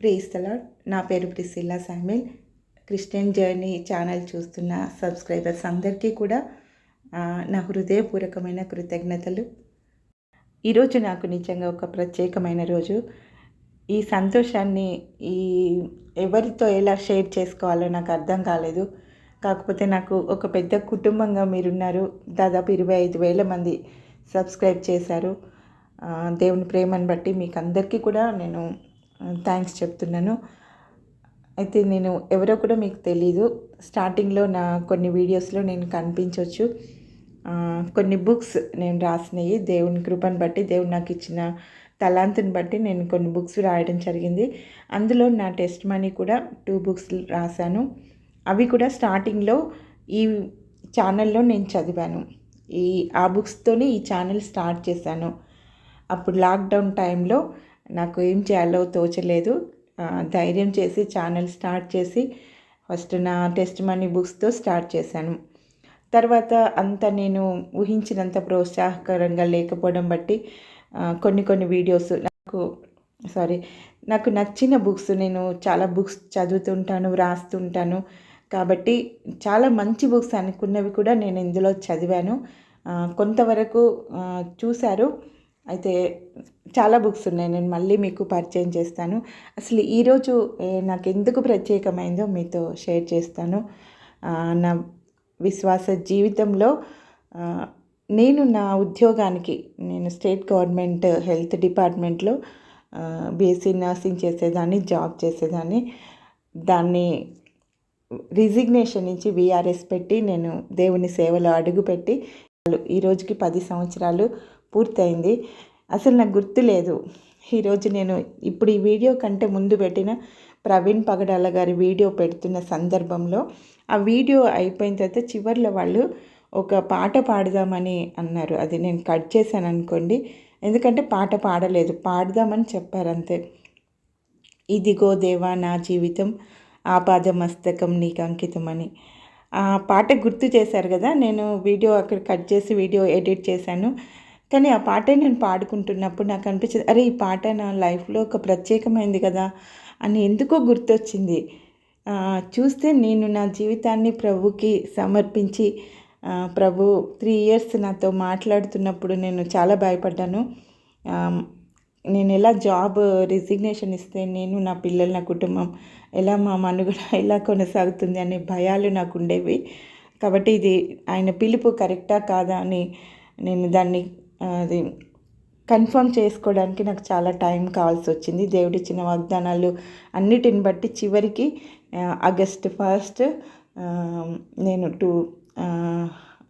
ప్రేస్తలా నా పేరు Priscilla Samuel Christian journey channel చూస్తున్న సబ్స్క్రైబర్స్ అందరికీ కూడా నా హృదయపూర్వకమైన కృతజ్ఞతలు. ఈరోజు నాకు నిజంగా ఒక ప్రత్యేకమైన రోజు. ఈ సంతోషాన్ని ఈ ఎవరితో ఎలా షేర్ చేసుకోవాలో నాకు అర్థం కాలేదు. కాకపోతే నాకు ఒక పెద్ద కుటుంబంగా మీరున్నారు. దాదాపు ఇరవై ఐదు వేల మంది సబ్స్క్రైబ్ చేశారు. దేవుని ప్రేమను బట్టి మీకు అందరికీ కూడా నేను థ్యాంక్స్ చెప్తున్నాను. అయితే నేను ఎవరో కూడా మీకు తెలీదు. స్టార్టింగ్లో నా కొన్ని వీడియోస్లో నేను కనిపించవచ్చు కొన్ని బుక్స్ నేను రాసినవి. దేవుని కృపను బట్టి దేవుడు నాకు ఇచ్చిన తలాంతుని బట్టి నేను కొన్ని బుక్స్ రాయడం జరిగింది. అందులో నా టెస్ట్ మనీ కూడా టూ బుక్స్ రాశాను. అవి కూడా స్టార్టింగ్లో ఈ ఛానల్లో నేను చదివాను. ఈ ఆ బుక్స్తోనే ఈ ఛానల్ స్టార్ట్ చేశాను. అప్పుడు లాక్డౌన్ టైంలో నాకు ఏం చేయాలో తోచలేదు. ధైర్యం చేసి ఛానల్ స్టార్ట్ చేసి ఫస్ట్ నా టెస్ట్ మనీ బుక్స్తో స్టార్ట్ చేశాను. తర్వాత అంత నేను ఊహించినంత ప్రోత్సాహకరంగా లేకపోవడం బట్టి కొన్ని కొన్ని వీడియోస్ నాకు సారీ నాకు నచ్చిన బుక్స్ నేను చాలా బుక్స్ చదువుతుంటాను వ్రాస్తుంటాను. కాబట్టి చాలా మంచి బుక్స్ అనుకున్నవి కూడా నేను ఇందులో చదివాను. కొంతవరకు చూశారు. అయితే చాలా బుక్స్ ఉన్నాయి. నేను మళ్ళీ మీకు పరిచయం చేస్తాను. అసలు ఈరోజు నాకు ఎందుకు ప్రత్యేకమైందో మీతో షేర్ చేస్తాను. నా విశ్వాస జీవితంలో నేను నా ఉద్యోగానికి నేను స్టేట్ గవర్నమెంట్ హెల్త్ డిపార్ట్మెంట్లో బీఎస్సీ నర్సింగ్ చేసేదాన్ని జాబ్ చేసేదాన్ని. దాన్ని రిజిగ్నేషన్ నుంచి విఆర్ఎస్ పెట్టి నేను దేవుని సేవలో అడుగుపెట్టి ఈ రోజుకి పది సంవత్సరాలు పూర్తయింది. అసలు నాకు గుర్తులేదు ఈరోజు నేను ఇప్పుడు ఈ వీడియో కంటే ముందు పెట్టిన ప్రవీణ్ పగడాల గారి వీడియో పెడుతున్న సందర్భంలో ఆ వీడియో అయిపోయిన తర్వాత చివర్లో వాళ్ళు ఒక పాట పాడదామని అన్నారు. అది నేను కట్ చేశాను అనుకోండి. ఎందుకంటే పాట పాడలేదు. పాడదామని చెప్పారు అంతే. ఇదిగో దేవా నా జీవితం ఆపాద మస్తకం నీకు అంకితం అని ఆ పాట గుర్తు చేశారు కదా? నేను వీడియో అక్కడ కట్ చేసి వీడియో ఎడిట్ చేశాను. కానీ ఆ పాటే నేను పాడుకుంటున్నప్పుడు నాకు అనిపించింది అరే ఈ పాట నా లైఫ్లో ఒక ప్రత్యేకమైంది కదా అని ఎందుకో గుర్తొచ్చింది. చూస్తే నేను నా జీవితాన్ని ప్రభుకి సమర్పించి ప్రభు త్రీ ఇయర్స్ నాతో మాట్లాడుతున్నప్పుడు నేను చాలా భయపడ్డాను. నేను ఎలా జాబ్ రిజిగ్నేషన్ ఇస్తే నేను నా పిల్లలు నా కుటుంబం ఎలా మా మనుగడ ఎలా కొనసాగుతుంది అనే భయాలు నాకు ఉండేవి. కాబట్టి ఇది ఆయన పిలుపు కరెక్టా కాదా అని నేను దాన్ని అది కన్ఫర్మ్ చేసుకోవడానికి నాకు చాలా టైం కావాల్సి వచ్చింది. దేవుడిచ్చిన వాగ్దానాలు అన్నిటిని బట్టి చివరికి ఆగస్ట్ ఫస్ట్ నేను టూ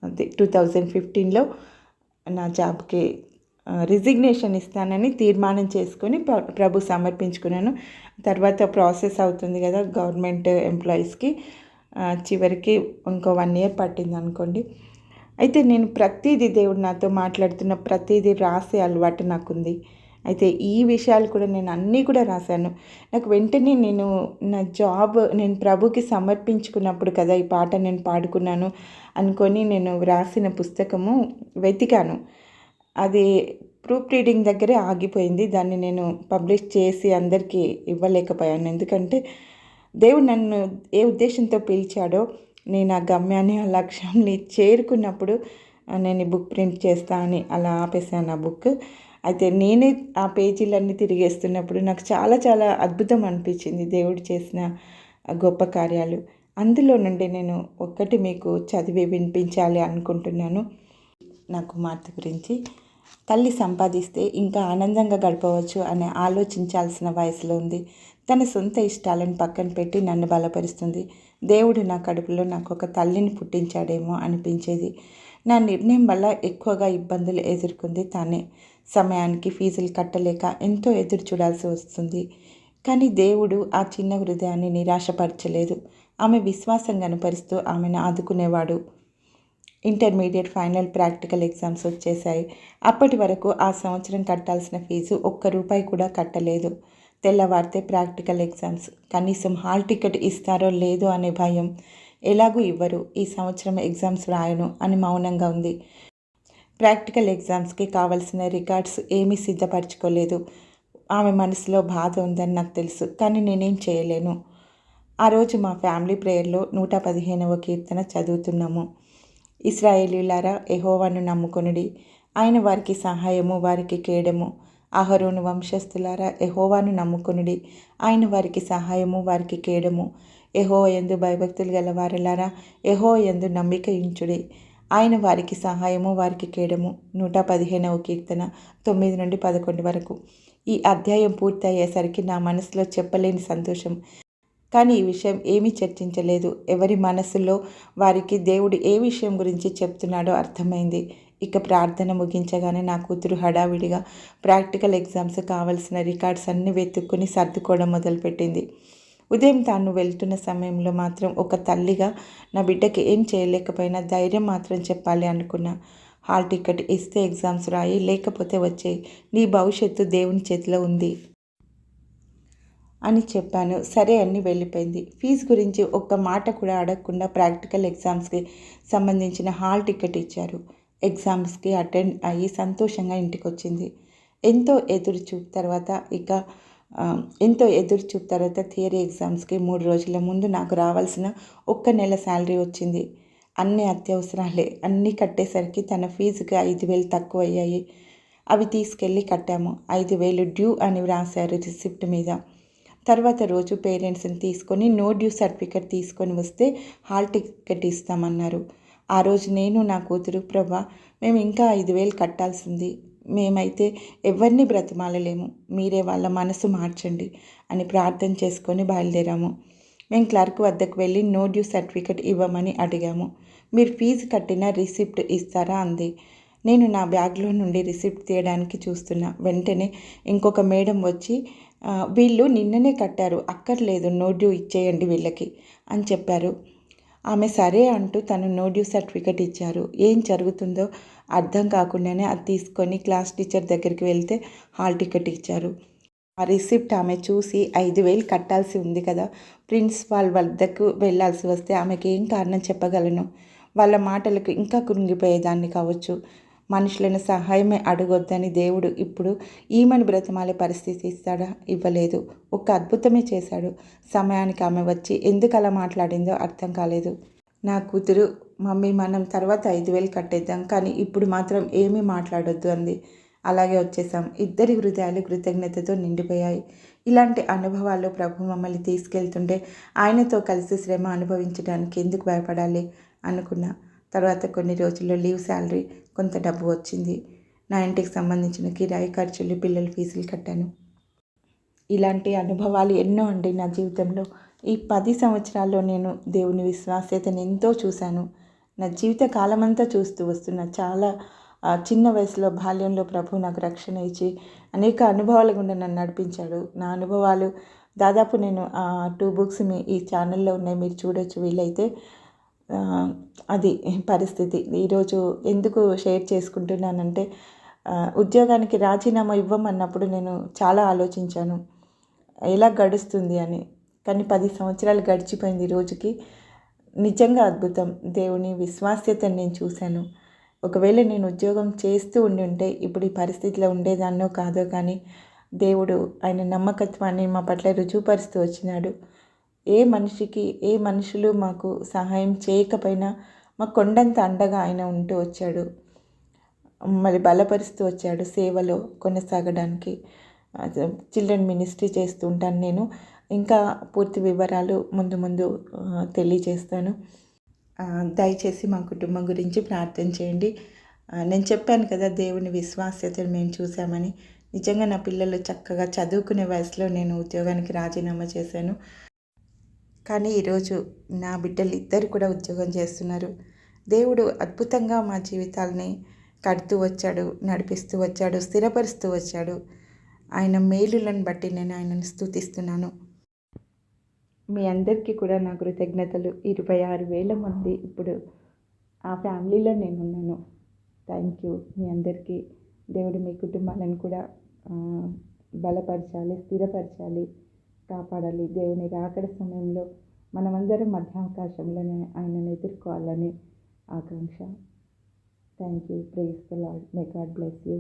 అది టూ థౌజండ్ ఫిఫ్టీన్లో నా జాబ్కి రిజిగ్నేషన్ ఇస్తానని తీర్మానం చేసుకొని ప్రభు సమర్పించుకున్నాను. తర్వాత ప్రాసెస్ అవుతుంది కదా గవర్నమెంట్ ఎంప్లాయీస్కి చివరికి ఇంకో వన్ ఇయర్ పట్టింది అనుకోండి అయితే నేను ప్రతిదీ దేవుడు నాతో మాట్లాడుతున్న ప్రతిదీ రాసే అలవాటు నాకుంది. అయితే ఈ విషయాలు కూడా నేను అన్నీ కూడా రాశాను. నాకు వెంటనే నేను నా జాబ్ నేను ప్రభుకి సమర్పించుకున్నప్పుడు కదా ఈ పాట నేను పాడుకున్నాను అనుకొని నేను వ్రాసిన పుస్తకము వెతికాను. అది ప్రూఫ్ రీడింగ్ దగ్గరే ఆగిపోయింది. దాన్ని నేను పబ్లిష్ చేసి అందరికీ ఇవ్వలేకపోయాను. ఎందుకంటే దేవుడు నన్ను ఏ ఉద్దేశంతో పిలిచాడో నేను ఆ గమ్యాన్ని ఆ లక్ష్యాన్ని చేరుకున్నప్పుడు నేను ఈ బుక్ ప్రింట్ చేస్తా అని అలా ఆపేసాను ఆ బుక్. అయితే నేనే ఆ పేజీలన్నీ తిరిగేస్తున్నప్పుడు నాకు చాలా చాలా అద్భుతం అనిపించింది దేవుడు చేసిన గొప్ప కార్యాలు. అందులో నుండి నేను ఒక్కటి మీకు చదివి వినిపించాలి అనుకుంటున్నాను. నా కుమార్తె గురించి. తల్లి సంపాదిస్తే ఇంకా ఆనందంగా గడపవచ్చు అని ఆలోచించాల్సిన వయసులో ఉంది. తన సొంత ఇష్టాలను పక్కన పెట్టి నన్ను బలపరుస్తుంది. దేవుడు నా కడుపులో నాకు ఒక తల్లిని పుట్టించాడేమో అనిపించేది. నా నిర్ణయం వల్ల ఎక్కువగా ఇబ్బందులు ఎదుర్కొంది తానే. సమయానికి ఫీజులు కట్టలేక ఎంతో ఎదురు చూడాల్సి వస్తుంది. కానీ దేవుడు ఆ చిన్న హృదయాన్ని నిరాశపరచలేదు. ఆమె విశ్వాసం కనపరుస్తూ ఆమెను ఆదుకునేవాడు. ఇంటర్మీడియట్ ఫైనల్ ప్రాక్టికల్ ఎగ్జామ్స్ వచ్చేసాయి అప్పటి వరకు ఆ సంవత్సరం కట్టాల్సిన ఫీజు ఒక్క రూపాయి కూడా కట్టలేదు. తెల్లవారితే ప్రాక్టికల్ ఎగ్జామ్స్. కనీసం హాల్ టికెట్ ఇస్తారో లేదో అనే భయం. ఎలాగూ ఇవ్వరు. ఈ సంవత్సరం ఎగ్జామ్స్ రాయను అని మౌనంగా ఉంది. ప్రాక్టికల్ ఎగ్జామ్స్కి కావలసిన రికార్డ్స్ ఏమీ సిద్ధపరచుకోలేదు. ఆమె మనసులో బాధ ఉందని నాకు తెలుసు. కానీ నేనేం చేయలేను. ఆ రోజు మా ఫ్యామిలీ ప్రేయర్లో నూట పదిహేనవ కీర్తన చదువుతున్నాము. ఇస్రాయేలీలారా ఎహోవాను నమ్ముకొనుడి. ఆయన వారికి సహాయము వారికి కేడము. అహరోను వంశస్థులారా ఎహోవాను నమ్ముకునుడి. ఆయన వారికి సహాయము వారికి కేడము. ఎహో ఎందు భయభక్తులు గల వారలారా ఎహో ఎందు నమ్మిక ఇంచుడి ఆయన వారికి సహాయము వారికి కేడము. నూట పదిహేనవ కీర్తన తొమ్మిది నుండి పదకొండు వరకు. ఈ అధ్యాయం పూర్తి అయ్యేసరికి నా మనసులో చెప్పలేని సంతోషం. కానీ ఈ విషయం ఏమీ చర్చించలేదు. ఎవరి మనసులో వారికి దేవుడు ఏ విషయం గురించి చెప్తున్నాడో అర్థమైంది. ఇక ప్రార్థన ముగించగానే నా కూతురు హడావిడిగా ప్రాక్టికల్ ఎగ్జామ్స్ కావలసిన రికార్డ్స్ అన్నీ వెతుక్కుని సర్దుకోవడం మొదలుపెట్టింది. ఉదయం తాను వెళ్తున్న సమయంలో మాత్రం ఒక తల్లిగా నా బిడ్డకి ఏం చేయలేకపోయినా ధైర్యం మాత్రం చెప్పాలి అనుకున్నా. హాల్ టికెట్ ఇస్తే ఎగ్జామ్స్ రాయి లేకపోతే వచ్చే నీ భవిష్యత్తు దేవుని చేతిలో ఉంది. అని చెప్పాను. సరే అని వెళ్ళిపోయింది. ఫీజు గురించి ఒక్క మాట కూడా అడగకుండా ప్రాక్టికల్ ఎగ్జామ్స్కి సంబంధించిన హాల్ టికెట్ ఇచ్చారు. ఎగ్జామ్స్కి అటెండ్ అయ్యి సంతోషంగా ఇంటికి వచ్చింది ఎంతో ఎదురు చూపు తర్వాత ఇక ఎంతో ఎదురు చూపు తర్వాత థియరీ ఎగ్జామ్స్కి మూడు రోజుల ముందు నాకు రావాల్సిన ఒక్క నెల శాలరీ వచ్చింది. అన్ని అత్యవసరాలే. అన్నీ కట్టేసరికి తన ఫీజుకి ఐదు వేలు తక్కువ అయ్యాయి అవి తీసుకెళ్ళి కట్టాము. ఐదు వేలు డ్యూ అని వ్రాశారు రిసిప్ట్ మీద. తర్వాత రోజు పేరెంట్స్ని తీసుకొని నో డ్యూ సర్టిఫికెట్ తీసుకొని వస్తే హాల్ టికెట్ ఇస్తామన్నారు. ఆ రోజు నేను నా కూతురు ప్రభా మేము ఇంకా ఐదు వేలు కట్టాల్సింది. మేమైతే ఎవరిని బ్రతిమాలలేము. మీరే వాళ్ళ మనసు మార్చండి అని ప్రార్థన చేసుకొని బయలుదేరాము. మేము క్లర్క్ వద్దకు వెళ్ళి నో డ్యూ సర్టిఫికెట్ ఇవ్వమని అడిగాము. మీరు ఫీజు కట్టిన రిసిప్ట్ ఇస్తారా అంది. నేను నా బ్యాగ్లో నుండి రిసిప్ట్ తీయడానికి చూస్తున్నా. వెంటనే ఇంకొక మేడం వచ్చి వీళ్ళు నిన్ననే కట్టారు. అక్కర్లేదు. నో డ్యూ ఇచ్చేయండి వీళ్ళకి అని చెప్పారు. ఆమె సరే అంటూ తను నో డ్యూ సర్టిఫికెట్ ఇచ్చారు. ఏం జరుగుతుందో అర్థం కాకుండానే అది తీసుకొని క్లాస్ టీచర్ దగ్గరికి వెళ్తే హాల్ టికెట్ ఇచ్చారు. ఆ రిసిప్ట్ ఆమె చూసి ఐదు వేలు కట్టాల్సి ఉంది కదా ప్రిన్సిపాల్ వద్దకు వెళ్ళాల్సి వస్తే ఆమెకి ఏం కారణం చెప్పగలను? వాళ్ళ మాటలకు ఇంకా కృంగిపోయేదాన్ని కావచ్చు. మనుషులను సహాయమే అడగొద్దని దేవుడు ఇప్పుడు ఈమెను బ్రతమాలే పరిస్థితి ఇస్తాడా? ఇవ్వలేదు. ఒక అద్భుతమే చేశాడు. సమయానికి ఆమె వచ్చి ఎందుకు అలా మాట్లాడిందో అర్థం కాలేదు. నా కూతురు మమ్మీ మనం తర్వాత ఐదు వేలు కట్టేద్దాం కానీ ఇప్పుడు మాత్రం ఏమీ మాట్లాడొద్దు అంది. అలాగే వచ్చేసాం ఇద్దరి హృదయాలు కృతజ్ఞతతో నిండిపోయాయి. ఇలాంటి అనుభవాల్లో ప్రభు మమ్మల్ని తీసుకెళ్తుంటే ఆయనతో కలిసి శ్రమ అనుభవించడానికి ఎందుకు భయపడాలి? అనుకున్నా. తర్వాత కొన్ని రోజుల్లో లీవ్ శాలరీ కొంత డబ్బు వచ్చింది. నా ఇంటికి సంబంధించిన కిరాయి ఖర్చులు పిల్లల ఫీజులు కట్టాను. ఇలాంటి అనుభవాలు ఎన్నో అండి నా జీవితంలో. ఈ పది సంవత్సరాల్లో నేను దేవుని విశ్వాస్యతను ఎంతో చూశాను. నా జీవిత కాలమంతా చూస్తూ వస్తున్నా చాలా చిన్న వయసులో బాల్యంలో ప్రభు నాకు రక్షణ ఇచ్చి అనేక అనుభవాల గుండా నన్ను నడిపించాడు. నా అనుభవాలు దాదాపు నేను టూ బుక్స్ మీ ఈ ఛానల్లో ఉన్నాయి. మీరు చూడొచ్చు వీలైతే. అది పరిస్థితి. ఈరోజు ఎందుకు షేర్ చేసుకుంటున్నానంటే ఉద్యోగానికి రాజీనామా ఇవ్వమన్నప్పుడు నేను చాలా ఆలోచించాను. ఎలా గడుస్తుంది అని. కానీ పది సంవత్సరాలు గడిచిపోయింది రోజుకి. నిజంగా అద్భుతం. దేవుని విశ్వాస్యతను నేను చూశాను. ఒకవేళ నేను ఉద్యోగం చేస్తూ ఉండి ఉంటే ఇప్పుడు ఈ పరిస్థితిలో ఉండేదాన్నో కాదో కానీ దేవుడు ఆయన నమ్మకత్వాన్ని మా పట్ల రుజువుపరుస్తూ వచ్చినాడు. ఏ మనిషికి ఏ మనుషులు మాకు సహాయం చేయకపోయినా మా కొండంత అండగా ఆయన ఉంటూ వచ్చాడు. మరి బలపరుస్తూ వచ్చాడు సేవలో కొనసాగడానికి. చిల్డ్రన్ మినిస్ట్రీ చేస్తూ ఉంటాను నేను. ఇంకా పూర్తి వివరాలు ముందు ముందు తెలియజేస్తాను. దయచేసి మా కుటుంబం గురించి ప్రార్థన చేయండి. నేను చెప్పాను కదా దేవుని విశ్వాస్యతను మేము చూసామని నిజంగా నా పిల్లలు చక్కగా చదువుకునే వయసులో నేను ఉద్యోగానికి రాజీనామా చేశాను. కానీ ఈరోజు నా బిడ్డలు ఇద్దరు కూడా ఉద్యోగం చేస్తున్నారు. దేవుడు అద్భుతంగా మా జీవితాలని కడుతూ వచ్చాడు నడిపిస్తూ వచ్చాడు స్థిరపరుస్తూ వచ్చాడు. ఆయన మేలులను బట్టి నేను ఆయనను స్థుతిస్తున్నాను. మీ అందరికీ కూడా నా కృతజ్ఞతలు. ఇరవై ఆరు వేల మంది ఇప్పుడు ఆ ఫ్యామిలీలో నేను ఉన్నాను థ్యాంక్ యూ మీ అందరికీ. దేవుడు మీ కుటుంబాలను కూడా బలపరచాలి స్థిరపరచాలి. కాపాడాలి. దేవుని రాకడ సమయంలో మనమందరం మధ్యావకాశంలోనే ఆయనను ఎదుర్కోవాలని ఆకాంక్ష. Thank you praise the Lord may God bless you